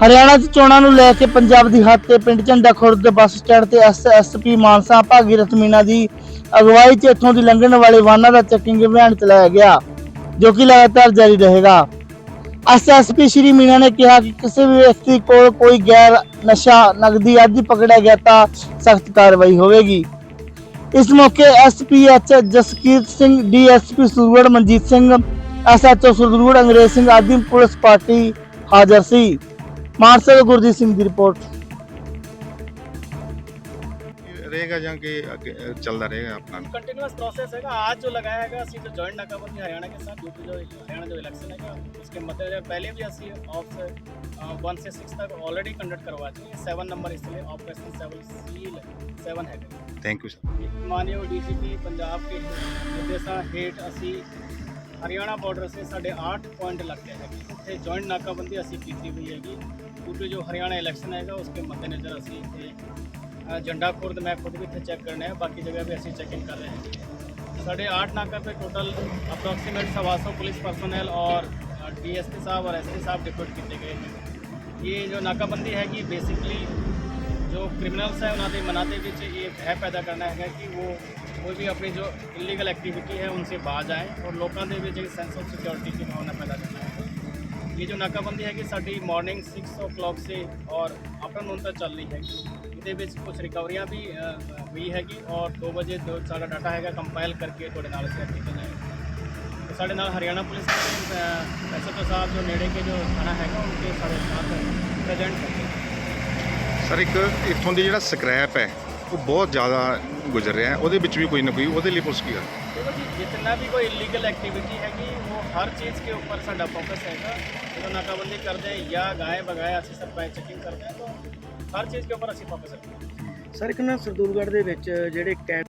ਹਰਿਆਣਾ 'ਚ ਚੋਣਾਂ ਨੂੰ ਲੈ ਕੇ ਪੰਜਾਬ ਦੀ ਹੱਦ ਤੇ ਪਿੰਡ ਝੰਡਾ ਖੁਰਦ ਬੱਸ ਸਟੈਂਡ ਤੇ ਐਸਐਸਪੀ ਮਾਨਸਾ ਭਾਗੀ ਰਤਮੀਨਾ ਦੀ ਅਗਵਾਈ 'ਚ ਇੱਥੋਂ ਦੀ ਲੰਘਣ ਵਾਲੇ ਵਾਹਨਾਂ ਦਾ ਚੈਕਿੰਗ ਅਭਿਆਨ ਚਲਾਇਆ ਗਿਆ ਜੋ ਕਿ ਲਗਾਤਾਰ ਜਾਰੀ ਰਹੇਗਾ ਐਸਐਸਪੀ ਸ਼੍ਰੀ ਮੀਨਾ ਨੇ ਕਿਹਾ ਕਿ ਕਿਸੇ ਵੀ ਵਿਅਕਤੀ ਕੋਲ ਕੋਈ ਗੈਰ ਨਸ਼ਾ ਨਗਦੀ ਆਦਿ ਪਕੜਿਆ ਗਿਆ ਤਾਂ ਸਖਤ ਕਾਰਵਾਈ ਹੋਵੇਗੀ ਇਸ ਮੌਕੇ ਐਸਪੀਐਚ ਜਸਕੀਰ ਸਿੰਘ ਡੀਐਸਪੀ ਸੁਰਗੜ ਮਨਜੀਤ ਸਿੰਘ ਐਸਐਚਓ ਸੁਰਗੜ ਅੰਗਰੇਜ਼ ਸਿੰਘ ਆਦਿ ਪੁਲਿਸ ਪਾਰਟੀ ਹਾਜ਼ਰ ਸੀ ਮਾਰਸ਼ਲ ਗੁਰਦੀਪ ਸਿੰਘ ਦੀ ਰਿਪੋਰਟ रहेगा जहाँ की चलता रहेगा अपना कंटिन्यूस प्रोसेस है आज जो लगाया गया जो जॉइंट नाकाबंदी हरियाणा के साथ जो जो हरियाणा जो इलेक्शन है उसके मतलब पहले भी ऐसी ऑफ से वन से सिक्स तक ऑलरेडी कंडक्ट करवा चुके हैं सेवन नंबर इसलिए ऑपरेशन सेवन सील सेवन है थैंक यू सर माननीय डीजीपी पंजाब के निर्देशा हेठ असी हरियाणा बॉर्डर से साढ़े आठ पॉइंट लग गए हैं ਜੁਆਇੰਟ ज्वाइंट नाकाबंदी असी की हुई हैगी क्योंकि जो हरियाणा इलेक्शन ਉਸਕੇ उसके मद्देनजर असी झंडा खुर्द मैं खुद भी इतने चेक करने हैं बाकी जगह भी असं चेक इन कर रहे हैं साढ़े आठ नाका पे टोटल अप्रॉक्सीमेट सवा सौ पुलिस पर्सनल और डीएसपी साहब और एसपी साहब डिप्यूट किए गए हैं ये जो नाकाबंदी है कि बेसिकली जो क्रिमिनल्स हैं उन्होंने मनाते बीच ये भय पैदा करना है कि वो कोई भी अपनी जो इलीगल एक्टिविटी है उनसे बाज आए और लोगों के भी सेंस ऑफ सिक्योरिटी की भावना पैदा करना है ਇਹ ਜੋ ਨਾਕਾਬੰਦੀ ਹੈਗੀ ਸਾਡੀ ਮਾਰਨਿੰਗ 6:00 ਸੇ ਔਰ ਆਫਟਰਨੂਨ ਤੱਕ ਚੱਲ ਰਹੀ ਹੈ ਇਹਦੇ ਵਿੱਚ ਕੁਝ ਰਿਕਵਰੀਆਂ ਵੀ ਹੋਈ ਹੈਗੀ ਔਰ 2 ਵਜੇ ਤੋਂ ਸਾਡਾ ਡਾਟਾ ਹੈਗਾ ਕੰਪਾਈਲ ਕਰਕੇ ਤੁਹਾਡੇ ਨਾਲ ਸ਼ੇਅਰ ਕੀਤਾ ਜਾਏ ਸਾਡੇ ਨਾਲ ਹਰਿਆਣਾ ਪੁਲਿਸ ਦੇ ਐਸਐਸਓ ਸਾਹਿਬ ਜੋ ਨੇੜੇ ਕੇ ਜੋ ਥਾਣਾ ਹੈਗਾ ਉਹਦੇ ਸਾਡੇ ਸਾਥ ਪ੍ਰੈਜ਼ੈਂਟ ਹੈ ਸਰ ਇੱਕ ਇਥੋਂ ਦੀ ਜਿਹੜਾ ਸਕ੍ਰੈਪ ਹੈ ਉਹ ਬਹੁਤ ਜ਼ਿਆਦਾ ਗੁਜ਼ਰ ਰਿਹਾ ਹੈ ਉਹਦੇ ਵਿੱਚ ਵੀ ਕੋਈ ਨਾ ਕੋਈ ਉਹਦੇ ਲਈ ਪੁਲਿਸ ਕੀ ਕਰਦੀ ਦੇਖੋ ਜੀ ਜਿੰਨਾ ਵੀ ਕੋਈ ਇਲੀਗਲ ਐਕਟੀਵਿਟੀ ਹੈਗੀ ਉਹ ਹਰ ਚੀਜ਼ ਕੇ ਉੱਪਰ ਸਾਡਾ ਫੋਕਸ ਹੈਗਾ ਜਦੋਂ ਨਾਕਾਬੰਦੀ ਕਰਦੇ ਆ ਜਾਂ ਗਾਇਬ ਬਗਾਇਆ ਅਸੀਂ ਸਰਪੰਚ ਚੈਕਿੰਗ ਕਰਦੇ ਆ ਤਾਂ ਹਰ ਚੀਜ਼ ਕੇ ਉੱਪਰ ਅਸੀਂ ਫੋਕਸ ਕਰਦੇ ਆ ਸਰ ਇੱਕ ਨਾ ਸਰਦੂਲਗੜ੍ਹ ਦੇ ਵਿੱਚ ਜਿਹੜੇ ਕੈਂਪ